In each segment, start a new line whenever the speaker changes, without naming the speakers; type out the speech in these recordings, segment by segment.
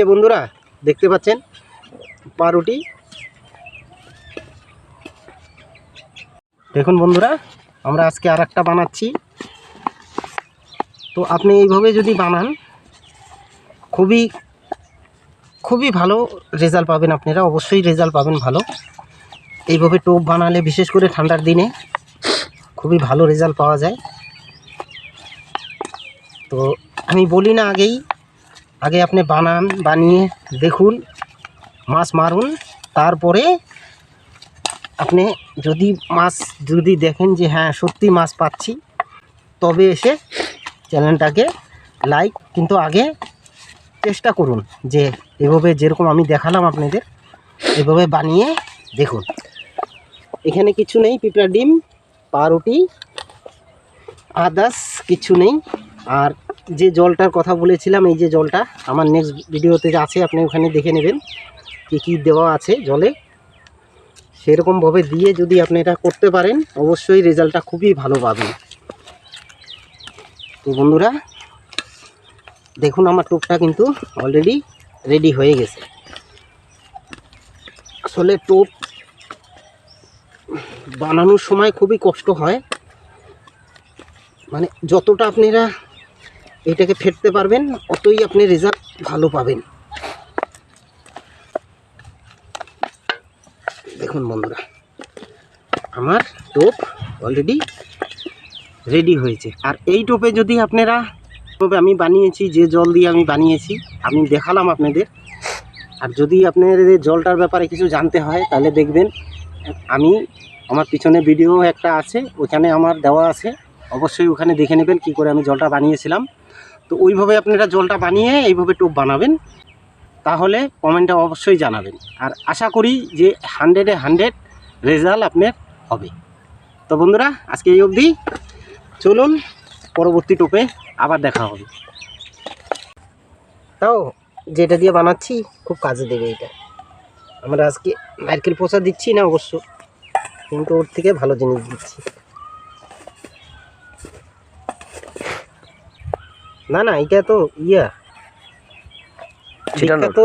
এই বন্ধুরা, দেখতে পাচ্ছেন পাউরুটি। দেখুন বন্ধুরা, আমরা আজকে আর বানাচ্ছি। তো আপনি এইভাবে যদি বানান, খুবই খুবই ভালো রেজাল্ট পাবেন আপনারা, অবশ্যই রেজাল্ট পাবেন ভালো। এইভাবে টোপ বানালে, বিশেষ করে ঠান্ডার দিনে, খুবই ভালো রেজাল্ট পাওয়া যায়। তো আমি বলি না আগেই আগে আপনি বানান, বানিয়ে দেখুন, মাছ মারুন, তারপরে আপনি যদি মাছ যদি দেখেন যে হ্যাঁ সত্যি মাছ পাচ্ছি, তবে এসে চ্যানেলটাকে লাইক কিন্তু আগে চেষ্টা করুন যে এভাবে যেরকম আমি দেখালাম আপনাদের, এভাবে বানিয়ে দেখুন। এখানে কিছু নেই, পিঁপড়া ডিম, পাউরুটি আদার্স কিছু নেই, আর যে জলটার কথা বলেছিলাম, এই যে জলটা আমার নেক্সট ভিডিওতে যে আছে, আপনি ওখানে দেখে নেবেন কী কী দেওয়া আছে জলে। সেরকমভাবে দিয়ে যদি আপনি এটা করতে পারেন, অবশ্যই রেজাল্টটা খুবই ভালো পাবেন। তো বন্ধুরা, দেখুন আমার টোপটা কিন্তু অলরেডি রেডি হয়ে গেছে। আসলে টোপ বানানোর সময় খুবই কষ্ট হয়। মানে যতটা আপনারা এটাকে ফেটতে পারবেন, অতই আপনি রেজাল্ট ভালো পাবেন। দেখুন বন্ধুরা, আমার টোপ অলরেডি রেডি হয়েছে। আর এই টোপে যদি আপনারা, টোপে আমি বানিয়েছি, যে জল দিয়ে আমি বানিয়েছি, আমি দেখালাম আপনাদের। আর যদি আপনাদের জলটার ব্যাপারে কিছু জানতে হয়, তাহলে দেখবেন, আমি আমার পিছনে ভিডিও একটা আছে, ওখানে আমার দেওয়া আছে। অবশ্যই ওখানে দেখে নেবেন কি করে আমি জলটা বানিয়েছিলাম। তো ওইভাবে আপনারা জলটা বানিয়ে এইভাবে টোপ বানাবেন, তাহলে কমেন্টে অবশ্যই জানাবেন। আর আশা করি যে হান্ড্রেডে হান্ড্রেড রেজাল্ট আপনার হবে। তো বন্ধুরা, আজকে এই অবধি। চলুন, পরবর্তী টোপে আবার দেখা হবে। তাও, যেটা দিয়ে বানাচ্ছি, খুব কাজে দেবে এটা। আমরা আজকে নারকেল পোচা দিচ্ছি না অবশ্য, কিন্তু ওর থেকে ভালো জিনিস দিচ্ছি। না না এটা তো ইয়া।
ছিটানোর
বিখ্যাত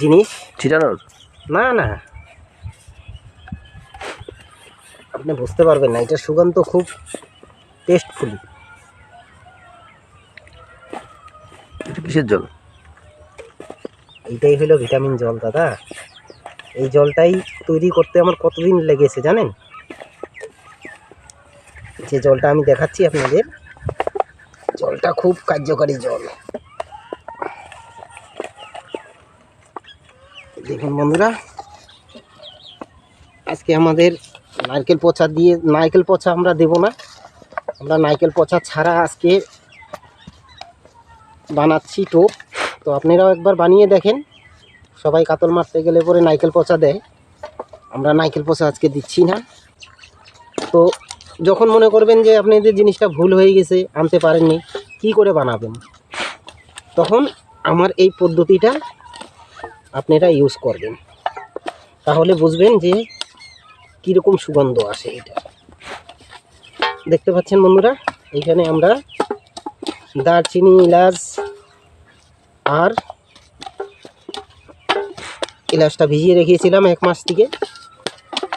জিনিস।
ছিটানোর
না না। আপনি বুঝতে পারবেন না এটা সুগন্ধ খুব টেস্টফুল
এটা কিসের জল?
এইটাই হলো ভিটামিন জল দাদা। এই জলটাই তৈরি করতে আমার কতদিন লেগেছে জানেন? যে জলটা আমি দেখাচ্ছি আপনাদের জলটা খুব কার্যকারী জল। দেখুন বন্ধুরা, আজকে আমাদের নারকেল পচা দিয়ে, নারকেল পচা আমরা দেব না। আমরা নারকেল পচা ছাড়া আজকে বানাচ্ছি টোপ। তো আপনারাও একবার বানিয়ে দেখেন। সবাই কাতল মারতে গেলে পরে নাইকেল পচা দেয়। আমরা নাইকেল পচা আজকে দিচ্ছি না। তো যখন মনে করবেন যে আপনি আপনাদের জিনিসটা ভুল হয়ে গেছে, আনতে পারেননি, কি করে বানাবেন? তখন আমার এই পদ্ধতিটা আপনারা ইউজ করবেন। তাহলে বুঝবেন যে কীরকম সুগন্ধ আসে এটা। দেখতে পাচ্ছেন বন্ধুরা, এখানে আমরা দারচিনি, এলাচ আর এলাচটা ভিজিয়ে রেখেছিলাম এক মাস থেকে।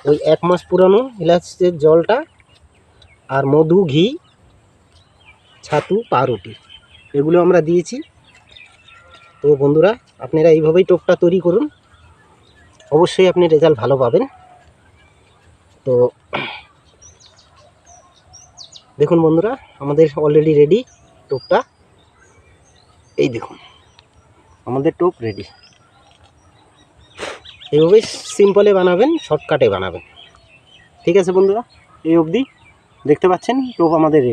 ওই এক মাস পুরানো এলাচের জলটা আর মধু, ঘি, ছাতু, পাউরুটি, এগুলো আমরা দিয়েছি। তো বন্ধুরা, আপনারা এইভাবেই টোপটা তৈরি করুন। অবশ্যই আপনি রেজাল্ট ভালো পাবেন। তো দেখুন বন্ধুরা, আমাদের অলরেডি রেডি টোপটা। এই দেখুন, আমাদের টোপ রেডি এইভাবে সিম্পলে বানাবেন শর্টকাটে বানাবেন। ঠিক আছে বন্ধুরা, এই অবধি। দেখতে পাচ্ছেন টোপ আমাদের।